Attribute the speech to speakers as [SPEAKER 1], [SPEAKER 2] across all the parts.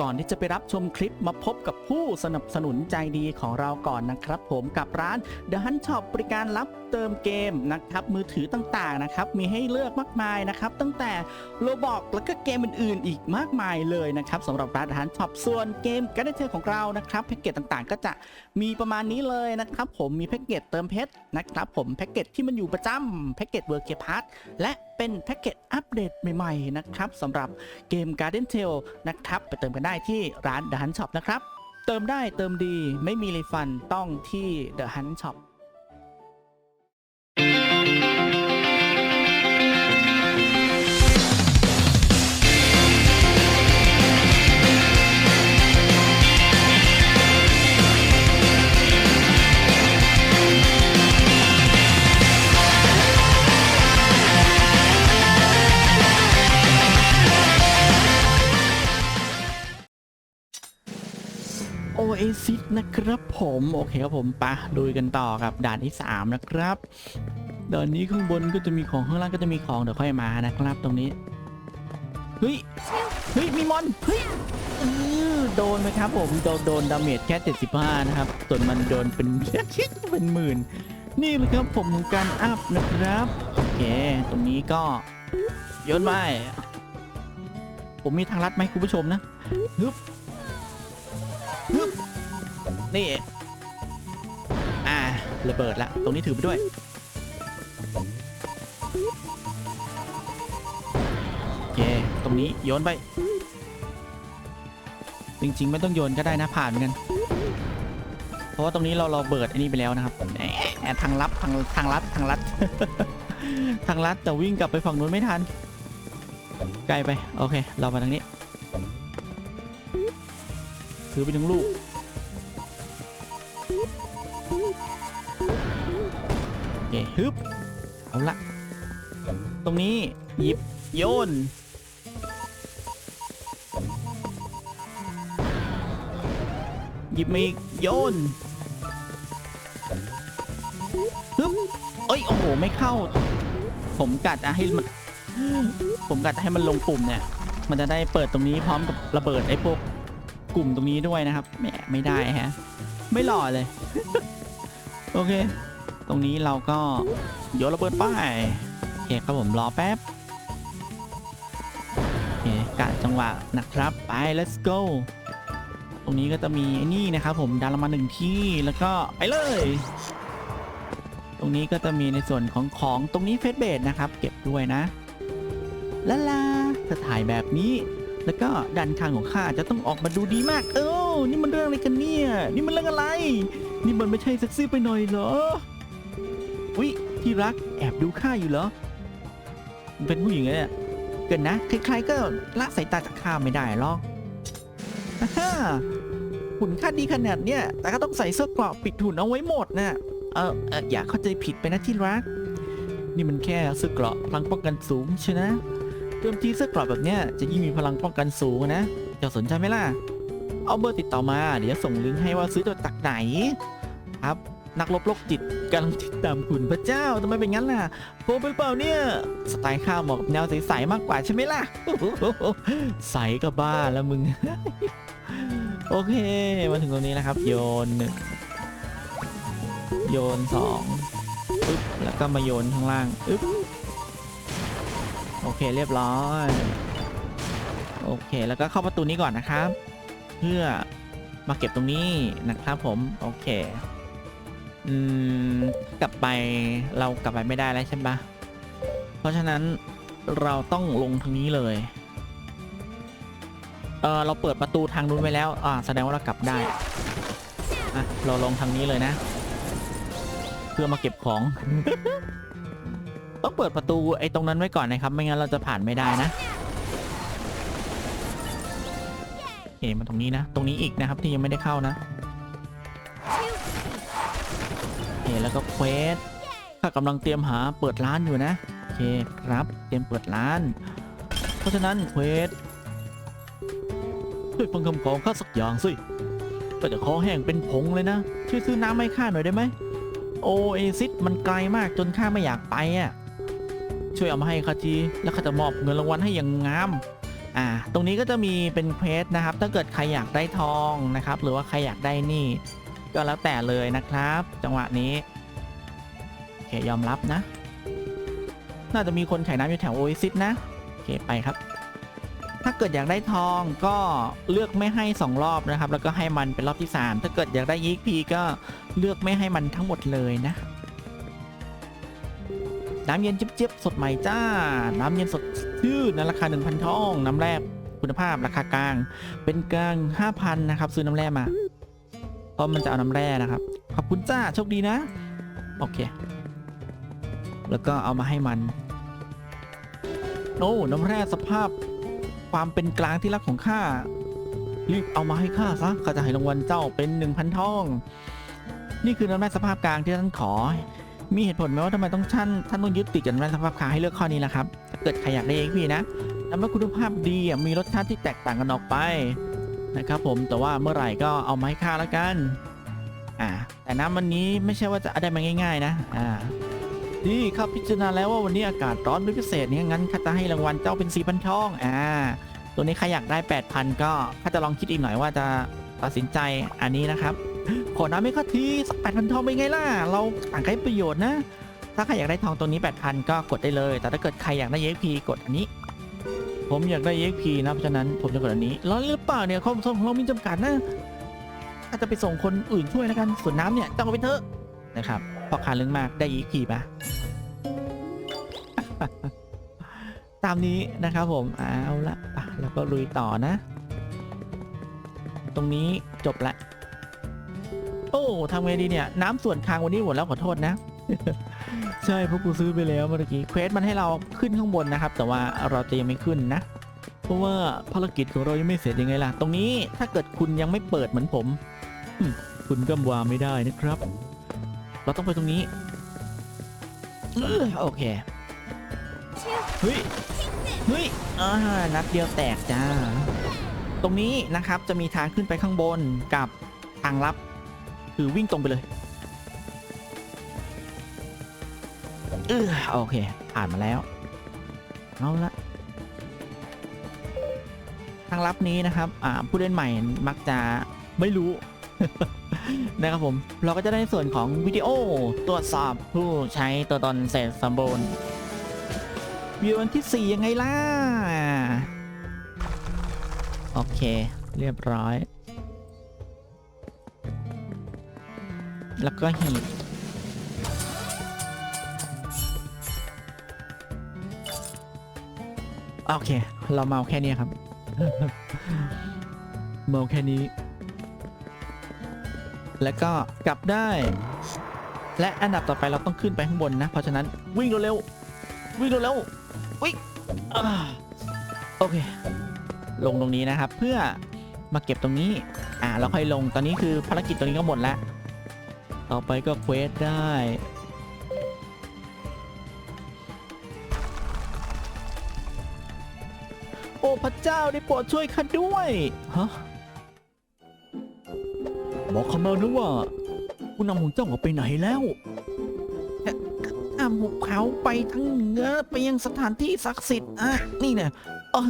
[SPEAKER 1] ก่อนที่จะไปรับชมคลิปมาพบกับผู้สนับสนุนใจดีของเราก่อนนะครับ ผมกับร้าน The Hunt Shop บริการรับเติมเกมนะครับมือถือต่างๆนะครับมีให้เลือกมากมายนะครับตั้งแต่โลบอกแล้วก็เกมอื่นๆ อีกมากมายเลยนะครับสำหรับร้าน The Hunt Shop ส่วนเกมการ์ดเทลของเรานะครับแพ็กเกจต่างๆ ก็จะมีประมาณนี้เลยนะครับผมมีแพ็กเกจเติมเพชรนะครับผมแพ็กเกจที่มันอยู่ประจำแพ็กเกจเวอร์เกพาร์ทและ เป็นแพ็กเกจอัปเดตใหม่ๆนะครับสำหรับเกม Garden Tale นะครับ ไปเติมกันได้ที่ร้าน The Hunt Shop นะครับ เติมได้เติมดีไม่มีรีฟันต้องที่ The Hunt Shop เอซิสนะครับผมโอเคครับผมปะลุยกันต่อกับด่านที่ 3 นะครับด่านนี้ข้างบนก็จะมีของข้างล่างก็จะมีของเดี๋ยวค่อยมานะครับ ตรงนี้เฮ้ยเฮ้ยมีมอนเฮ้ยเออโดนไหมครับผมโดนโดนดาเมจแค่ 75 นะครับ ส่วนมันโดนเป็นเป็นหมื่น นี่เลยครับผมการอัพนะครับโอเคตรงนี้ก็โยนไปผมมีทางลัดไหมคุณผู้ชมนะฮึบ ฮึบนี่ อ่าระเบิดละตรงนี้ถือไปด้วย โอเค ตรงนี้โยนไป จริง ๆ ไม่ต้องโยนก็ได้นะผ่านเหมือนกัน เพราะว่าตรงนี้เราเราเบิดอันนี้ไปแล้วนะครับแหมทางลับทางทางลัดทางลัด ทางลัดแต่วิ่งกลับไปฝั่งนู้นไม่ทัน ไกลไป โอเค เรามาทางนี้ ถือไปถึงลูก โอเคฮึบ เอาละ ตรงนี้ หยิบ โยน หยิบมาอีกโยนฮึบเอ้ย โอ้โห ไม่เข้า ผมกัดอะให้มัน ผมกัดให้มันลงปุ่มเนี่ย มันจะได้เปิดตรงนี้พร้อมกับระเบิดไอ้พวก กลุ่มตรงนี้ด้วยนะครับแหมไม่ได้ฮะ ไม่หล่อเลย โอเค ตรงนี้เราก็โยนระเบิดป้ายโอเคครับผมรอแป๊บโอเคกะจังหวะนะครับไป let's go ตรงนี้ก็จะมีไอ้นี่นะครับผมดันลงมาหนึ่งที่แล้วก็ไปเลย ตรงนี้ก็จะมีในส่วนของของตรงนี้เฟสเบดนะครับ เก็บด้วยนะลาลาถ้าถ่ายแบบนี้ แล้วก็ดันทางของข้าจะต้องออกมาดูดีมาก เออนี่มันเรื่องอะไรกันเนี่ย นี่มันเรื่องอะไร นี่มันไม่ใช่เซ็กซี่ไปหน่อยเหรอ อุ๊ยที่รักแอบดูข้าอยู่เหรอ เป็นผู้หญิงเลยเนี่ยเกินนะใครๆก็ละสายตาจากข้าไม่ได้หรอกฮ่าหุ่นข้าดีขนาดเนี้ยแต่ก็ต้องใส่เสื้อกราะปิดหุ่นเอาไว้หมดนะเออเอออย่าเข้าใจผิดไปนะที่รัก นี่มันแค่เสื้อกราะพลังป้องกันสูงใช่นะ เติมทีเสื้อกรอบแบบเนี้ยจะยิ่งมีพลังป้องกันสูงนะเจะสนใจไหมล่ะ เอาเบอร์ติดต่อมา เดี๋ยวส่งลิงก์ให้ว่าซื้อตัวตักไหน ครับ นักลบโรคจิตกำลังติดตามคุณพระเจ้าทำไมเป็นงั้นล่ะโปเป็นเปล่าเนี่ยสไตล์ข้าวเหมาะกับแนวใสๆมากกว่าใช่ไหมล่ะใสก็บ้าแล้วมึง โอเค มาถึงตรงนี้นะครับ โยนหนึ่งโยนสองแล้วก็มาโยนข้างล่างอึ๊บ โอเคเรียบร้อย โอเคแล้วก็เข้าประตูนี้ก่อนนะครับ เพื่อมาเก็บตรงนี้นะครับผม โอเค อืม กลับไปเรากลับไปไม่ได้แล้วใช่ปะเพราะฉะนั้นเราต้องลงทางนี้เลย เออเราเปิดประตูทางนู้นไว้แล้ว อ่า แสดงว่าเรากลับได้ อะ เราลงทางนี้เลยนะ เพื่อมาเก็บของ ต้องเปิดประตูไอ้ตรงนั้นไว้ก่อนนะครับ ไม่งั้นเราจะผ่านไม่ได้นะโอเคมาตรงนี้นะ ตรงนี้อีกนะครับที่ยังไม่ได้เข้านะโอเคแล้วก็เควสข้ากำลังเตรียมหาเปิดร้านอยู่นะโอเคครับเตรียมเปิดร้าน เพราะฉะนั้นเควสช่วยฟังคำของข้าสักอย่างสิก็จะคอแห้งเป็นผงเลยนะช่วยซื้อน้ำให้ข้าหน่อยได้ไหมโอเอซิสมันไกลมากจนข้าไม่อยากไปอะ ช่วยเอามาให้ข้าทีแล้วข้าจะมอบเงินรางวัลให้อย่างงามอ่าตรงนี้ก็จะมีเป็นเควสนะครับ ถ้าเกิดใครอยากได้ทองนะครับ หรือว่าใครอยากได้นี่ ก็แล้วแต่เลยนะครับ จังหวะนี้โอเคยอมรับนะ น่าจะมีคนขายน้ำอยู่แถวโอเอซิสนะโอเคไปครับ ถ้าเกิดอยากได้ทองก็เลือกไม่ให้สองรอบนะครับ แล้วก็ให้มันเป็นรอบที่สามถ้าเกิดอยากได้ยีกพีก็เลือกไม่ให้มันทั้งหมดเลยนะ น้ำเย็นเจี๊ยบๆสดใหม่จ้า น้ำเย็นสดชื่นนะราคา 1,000ทองน้ำแร่คุณภาพราคากลาง เป็นกลาง 5,000 นะครับ ซื้อน้ำแร่มา เพราะมันจะเอาน้ำแร่นะครับ ขอบคุณจ้า โชคดีนะ โอเค แล้วก็เอามาให้มัน โอ้น้ำแร่สภาพความเป็นกลางที่รักของข้า รีบเอามาให้ข้าซะข้าจะให้รางวัลเจ้าเป็น 1,000ทอง นี่คือน้ำแร่สภาพกลางที่ท่านขอ มีเหตุผลไหมว่าทำไมต้องท่านท่านต้องยึดติดกับน้ำแร่สภาพกลาให้เลือกข้อนี้ล่ะครับถ้าเกิดใครอยากได้เองพี่นะน้ำแร่คุณภาพดีอะมีรสชาติที่แตกต่างกันออกไปนะครับผมแต่ว่าเมื่อไหร่ก็เอามาให้ข้าแล้วกันอ่าแต่น้ำวันนี้ไม่ใช่ว่าจะได้มาง่าย ๆ นะอ่าดีครับพิจารณาแล้วว่าวันนี้อากาศร้อนเป็นพิเศษเนี่ยงั้นข้าจะให้รางวัลเจ้าเป็นสี่พันทองอ่าตัวนี้ใครอยากได้ 8,000 ก็ข้าจะลองคิดอีกหน่อยว่าจะตัดสินใจอันนี้นะครับ ขอน้ำไม่ข้าทีสัก8,000ทองเป็นไงล่ะ เราต่างกันประโยชน์นะ ถ้าใครอยากได้ทองตัวนี้ 8,000 ก็กดได้เลย แต่ถ้าเกิดใครอยากได้ EXP กดอันนี้ ผมอยากได้ EXP นะ เพราะฉะนั้นผมจะกดอันนี้ร้อนหรือเปล่าเนี่ยความส่งของเรามีจำกัดนะถ้าจจะไปส่งคนอื่นช่วยแล้วกัน ส่วนน้ำเนี่ยต้องเอาไปเถอะนะครับพอขาดเรื่องมากได้ EXP ปะตามนี้นะครับผมเอาละอะแล้วก็ลุยต่อนะ ตรงนี้จบละ โอ้ทำไงดีเนี่ย น้ำส่วนคางวันนี้หมดแล้วขอโทษนะ ใช่เพราะกูซื้อไปแล้วเมื่อกี้เควสมันให้เราขึ้นข้างบนนะครับ แต่ว่าเราจะยังไม่ขึ้นนะ เพราะว่าภารกิจของเรายังไม่เสร็จยังไงล่ะ ตรงนี้ถ้าเกิดคุณยังไม่เปิดเหมือนผมคุณก็วาไม่ได้นะครับ เราต้องไปตรงนี้โอเคเฮ้ยเฮ้ยอ่านัดเดียวแตกจ้า ตรงนี้นะครับจะมีทางขึ้นไปข้างบนกับทางลับ คือวิ่งตรงไปเลยเออโอเค ผ่านมาแล้ว เอาละทางลับนี้นะครับ อ่า ผู้เล่นใหม่มักจะไม่รู้ นะครับผม เราก็จะได้ส่วนของวิดีโอตรวจสอบผู้ใช้ตัวตนเสร็จสมบูรณ์วิวอันที่ 4 ยังไงล่ะ โอเค เรียบร้อย แล้วก็หีบโอเค เราเมาแค่นี้ครับ เมาแค่นี้ แล้วก็กลับได้ และอันดับต่อไปเราต้องขึ้นไปข้างบนนะ เพราะฉะนั้นวิ่งเร็วๆวิ่งเร็วๆวิ่งอ่าโอเค ลงตรงนี้นะครับ เพื่อมาเก็บตรงนี้ อ่าเราค่อยลง ตอนนี้คือภารกิจตรงนี้ก็หมดแล้ว ต่อไปก็เควสได้ โอ้พระเจ้าได้โปรดช่วยข้าด้วย ฮะ บอกเขามานะว่าผู้นำของเจ้าออกไปไหนแล้วข้ามหุบเขาไปทั้งเหนือไปยังสถานที่ศักดิ์สิทธิ์อะนี่เนี่ยเออ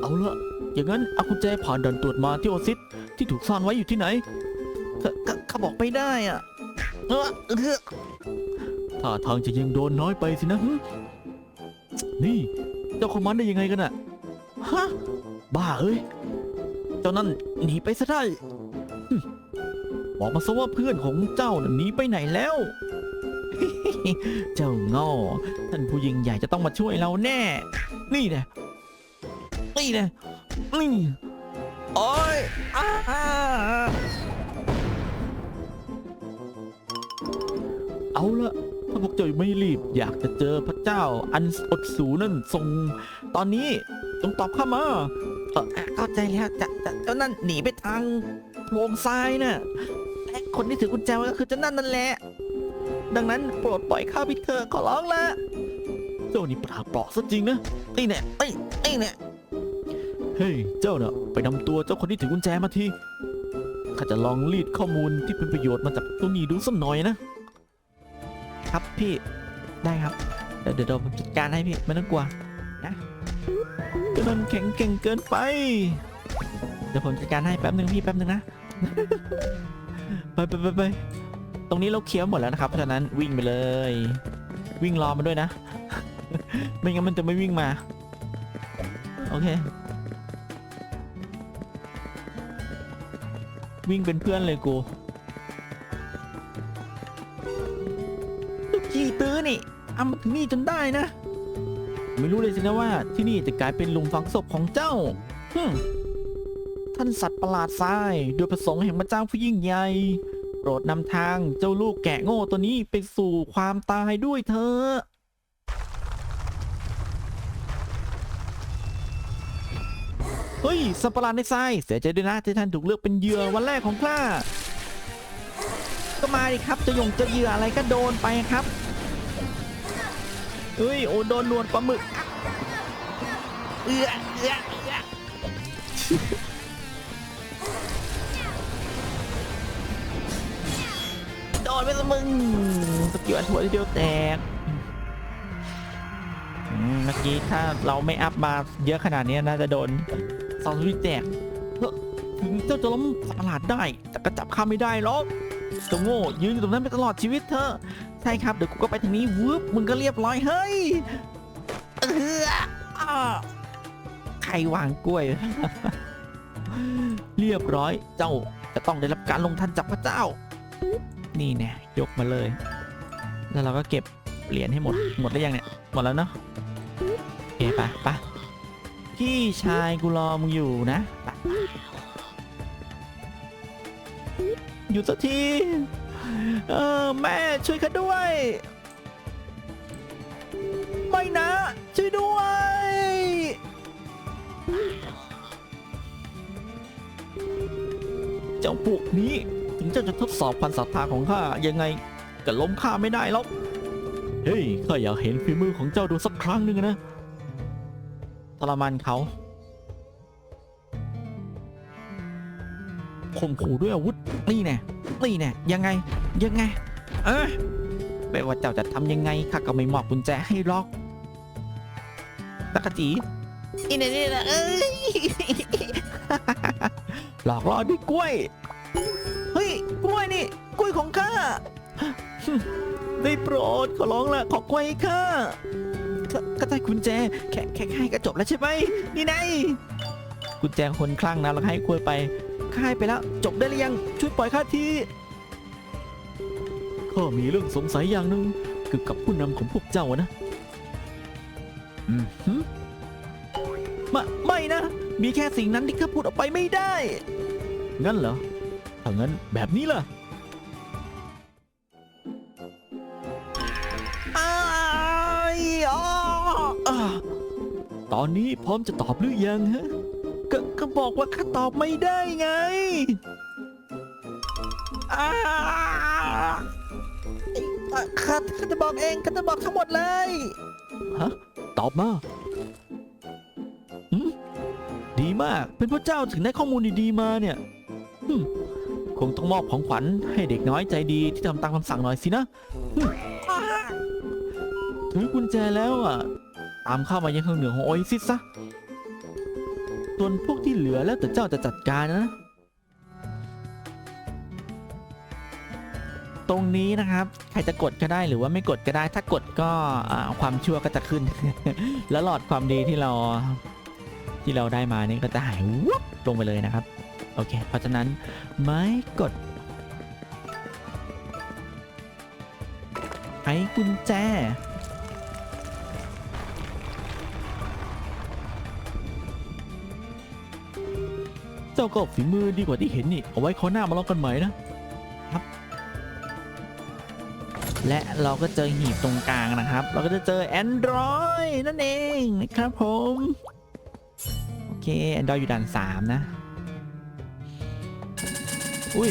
[SPEAKER 1] เอาละอย่างนั้นเอากุญแจผ่านด่านตรวจมาที่โอซิสที่ถูกซ่อนไว้อยู่ที่ไหน ข้าบอกไม่ได้อะเออเออถ้าทางจะยังโดนน้อยไปสินะหึนี่เจ้าข้ามาได้ยังไงกันอะฮะบ้าเอ้ยเจ้านั่นหนีไปซะได้หึบอกมาซะว่าเพื่อนของเจ้าน่ะหนีไปไหนแล้ว เจ้าโง่ท่านผู้ยิ่งใหญ่จะต้องมาช่วยเราแน่ นี่นะนี่นะนี่โอ้ยอ้า เอาละถ้าพวกเจ้าไม่รีบอยากจะเจอพระเจ้าอันอดสูนั่นทรงตอนนี้จงตอบข้ามาเออเข้าใจแล้วจะจะเจ้านั่นหนีไปทางวงซ้ายน่ะและคนที่ถือกุญแจไว้ก็คือเจ้านั่นนั่นแหละ ดังนั้นโปรดปล่อยข้าไปเถอะขอร้องละเจ้านี่ปราบเปราะซะจริงนะไอ้เนี่ยไอ้ไอ้เนี่ยเฮ้ยเจ้าเน่ะไปนำตัวเจ้าคนที่ถือกุญแจมาทีข้าจะลองรีดข้อมูลที่เป็นประโยชน์มาจากตรงนี้ดูสักหน่อยนะ ครับพี่ได้ครับ เดี๋ยวเดี๋ยวผมจัดการให้พี่ไม่ต้องกลัวนะมันแข็งเก่งเกินไป เดี๋ยวผมจัดการให้แป๊บหนึ่งพี่แป๊บหนึ่งนะไปไปไปไปตรงนี้เราเคลียร์หมดแล้วนะครับเพราะฉะนั้นวิ่งไปเลย วิ่งรอมันด้วยนะ ไม่งั้นมันจะไม่วิ่งมา โอเค วิ่งเป็นเพื่อนเลยกู อนี่เอามาถึงนี่จนได้นะ ไม่รู้เลยสินะว่าที่นี่จะกลายเป็นหลุมฝังศพของเจ้าฮึมท่านสัตว์ประหลาดทรายโดยประสงค์แห่งพระเจ้าผู้ยิ่งใหญ่ โปรดนำทางเจ้าลูกแกะโง่ตัวนี้ไปสู่ความตายด้วยเถอะเฮ้ยสัตว์ประหลาดในทรายเสียใจด้วยนะที่ท่านถูกเลือกเป็นเหยื่อวันแรกของข้าก็มาดิครับจะยงจะเหยื่ออะไรก็โดนไปครับ เฮ้ยโอ้โดนนวดปลาหมึกเอื้อเอื้อเอื้อโดนไปซะมึงสกิลอันหัวทีเดียวแตกอืมเมื่อกี้ถ้าเราไม่อัพมาเยอะขนาดนี้น่าจะโดนสองสวิตแตกเฮ้ยเจ้าจะล้มสัตว์ประหลาดได้ แต่ก็จับข้าไม่ได้หรอกเจ้าโง่ยืนอยู่ตรงนั้นไปตลอดชีวิตเธอะ ช่ครับเดี๋ยวกูก็ไปทางนี้วืบมึงก็เรียบร้อยเฮ้ยเอออ้าใครวางกล้วย เรียบร้อยเจ้าจะต้องได้รับการลงทันจากพระเจ้า นี่แน่ยกมาเลย แล้วเราก็เก็บเหรียญให้หมดหมดแล้วยังเนี่ย หมดแล้วเนาะโอเคไปไปพี่ชายกูรอมึงอยู่นะไปหยุดสักที เออแม่ช่วยข้าด้วย ไม่นะ ช่วยด้วย เจ้าพวกนี้ ถึงเจ้าจะทดสอบความศรัทธาของข้ายังไงก็ล้มข้าไม่ได้หรอก เฮ้ยข้าอยากเห็นฝีมือของเจ้าดูสักครั้งหนึ่งนะทรมานเขา ข่มขู่ด้วยอาวุธ นี่แน่นี่แน่ยังไง ยังไง เออไม่ว่าเจ้าจะทำยังไงข้าก็ไม่มอบกุญแจให้หรอกตะกะจีนี่นะนี่นะเอ้ยหลอกล่อด้วยกล้วย เฮ้ย กล้วยนี่ กล้วยของข้า ได้โปรดขอร้องละขอกล้วยให้ข้าก็ก็ได้กุญแจ แค่แค่ให้ก็จบแล้วใช่ไหมนี่ไงกุญแจคนคลั่งนะเราให้กล้วยไป ข้าให้ไปแล้ว จบได้หรือยัง ช่วยปล่อยข้าทีข้ามีเรื่องสงสัยอย่างหนึ่งเกี่ยวกับผู้นำของพวกเจ้านะอืมหึม่ไม่นะ มีแค่สิ่งนั้นที่ข้าพูดออกไปไม่ได้ งั้นเหรอ ถ้างั้นแบบนี้ล่ะ อ้ายอ้ออ่าตอนนี้พร้อมจะตอบหรือยังฮะ บอกว่าข้าตอบไม่ได้ไงอ้าอะข้าข้าจะบอกเองข้าจะบอกทั้งหมดเลย ฮะ ตอบมาหืมดีมาก เป็นพระเจ้าถึงได้ข้อมูลดีๆมาเนี่ยหึมคงต้องมอบของขวัญให้เด็กน้อยใจดีที่ทำตามคำสั่งหน่อยสินะหึมถือกุญแจแล้วอะ ตามเข้ามายังข้างเหนือของโอเอซิสซะ ส่วนพวกที่เหลือแล้วแต่เจ้าจะจัดการนะ ตรงนี้นะครับ ใครจะกดก็ได้หรือว่าไม่กดก็ได้ ถ้ากดก็ความชั่วก็จะขึ้น แล้วหลอดความดีที่เราที่เราได้มานี่ก็จะหายวุบลงไปเลยนะครับ โอเค เพราะฉะนั้นไม่กดไขกุญแจ เจ้าก็ฝีมือดีกว่าที่เห็นนี่ เอาไว้ข้อหน้ามาลองกันใหม่นะครับ และเราก็เจอหีบตรงกลางนะครับ เราก็จะเจอ Android นั่นเองนะครับผม โอเค Android อยู่ด่าน3นะ อุ้ย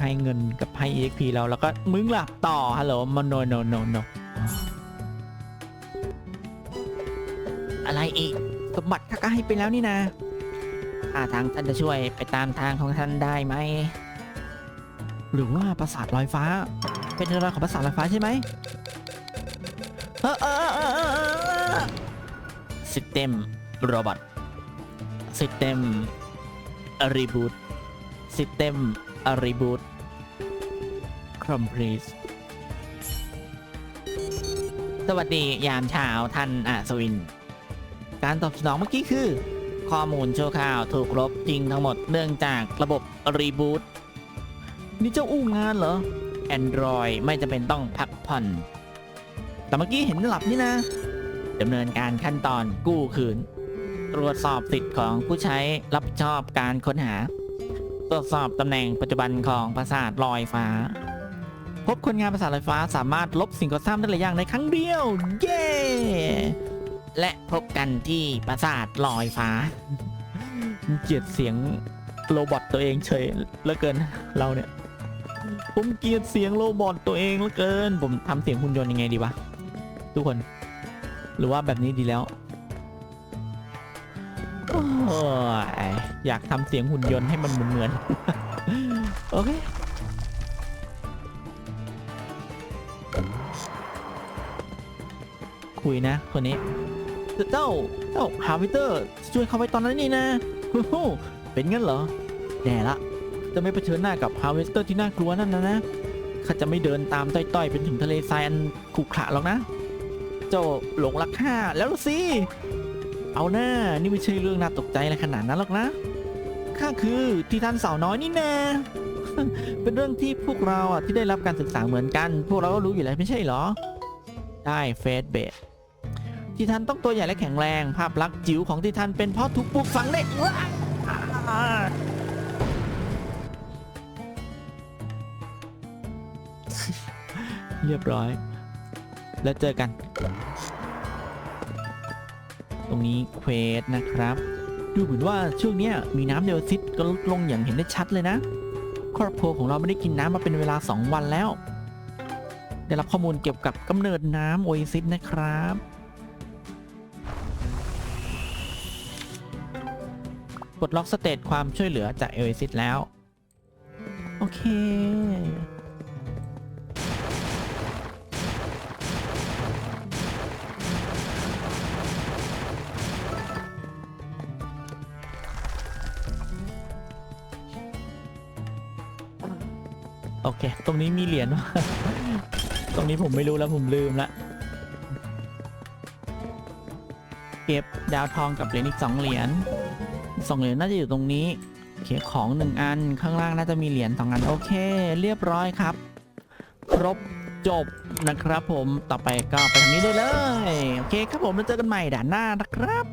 [SPEAKER 1] ให้เงินกับให้ EXP เราแล้วก็มึงหลับต่อฮัลโหลมโนโนโนโนอะไรอีก สมบัติข้าก็ให้ไปแล้วนี่นะถ้าทางท่านจะช่วยไปตามทางของท่านได้ไหม หรือว่าปราสาทลอยฟ้า เป็นเรื่องราวของปราสาทลอยฟ้าใช่ไหมเออเออเออเออเออ System Robot System Reboot System Reboot Complete สวัสดียามเช้าท่านอัศวิน การตอบสนองเมื่อกี้คือ ข้อมูลชั่วคราวถูกลบจริงทั้งหมดเนื่องจากระบบรีบูตนี่เจ้าอู้งานเหรอ Android ไม่จำเป็นต้องพักผ่อน แต่เมื่อกี้เห็นหลับนี่นะดำเนินการขั้นตอนกู้คืน ตรวจสอบสิทธิ์ของผู้ใช้รับผิดชอบการค้นหา ตรวจสอบตำแหน่งปัจจุบันของปราสาทลอยฟ้า พบคนงานปราสาทลอยฟ้าสามารถลบสิ่งก่อสร้างได้หลายอย่างในครั้งเดียว เย้ และพบกันที่ปราสาทลอยฟ้า เกลียดเสียงโรบอทตัวเองเฉยเหลือเกินเราเนี่ย ผมเกลียดเสียงโรบอทตัวเองเหลือเกิน ผมทำเสียงหุ่นยนต์ยังไงดีวะทุกคน หรือว่าแบบนี้ดีแล้วโอ้ยอยากทำเสียงหุ่นยนต์ให้มันเหมือนๆโอเคคุยนะคนนี้ เจ้าเจ้าฮาวิเตอร์ช่วยเขาไปตอนนั้นนี่นะฮู้ฮู้เป็นงั้นเหรอแน่ละ จะไม่เผชิญหน้ากับฮาวิเตอร์ที่น่ากลัวนั่นนะนะข้าจะไม่เดินตามต้อยๆเป็นถึงทะเลทรายอันขรุขระหรอกนะ เจ้าหลงรักข้าแล้วสิ เอาหน้านี่ไม่ใช่เรื่องน่าตกใจอะไรขนาดนั้นหรอกนะข้าคือที่ท่านสาวน้อยนี่นาเป็นเรื่องที่พวกเราอะที่ได้รับการศึกษาเหมือนกัน พวกเราก็รู้อยู่แล้วไม่ใช่เหรอ ได้เฟสเบด ที่ท่านต้องตัวใหญ่และแข็งแรง ภาพลักษณ์จิ๋วของที่ท่านเป็นเพราะถูกปลูกฝังเด็กเรียบร้อย แล้วเจอกัน ตรงนี้เควสนะครับ ดูเหมือนว่าช่วงเนี้ยมีน้ำเดลซิตก็ลดลงอย่างเห็นได้ชัดเลยนะ ครอบครัวของเราไม่ได้กินน้ำมาเป็นเวลา 2 วันแล้ว ได้รับข้อมูลเกี่ยวกับกำเนิดน้ำโอเอซิสนะครับ ปลดล็อกสเตตความช่วยเหลือจากเอ a ซิสแล้ว โอเค โอเค ตรงนี้มีเหรียญวะตรงนี้ผมไม่รู้แล้วผมลืมละเก็บดาวทองกับเหรียญอีกสองเหรียญ สองเหรียญน่าจะอยู่ตรงนี้โอเคของหนึ่งอันข้างล่างน่าจะมีเหรียญสองอันโอเค เรียบร้อยครับ ครบจบนะครับผมต่อไปก็ไปทางนี้ได้เลย โอเคครับผมแล้วเจอกันใหม่ด่านหน้านะครับ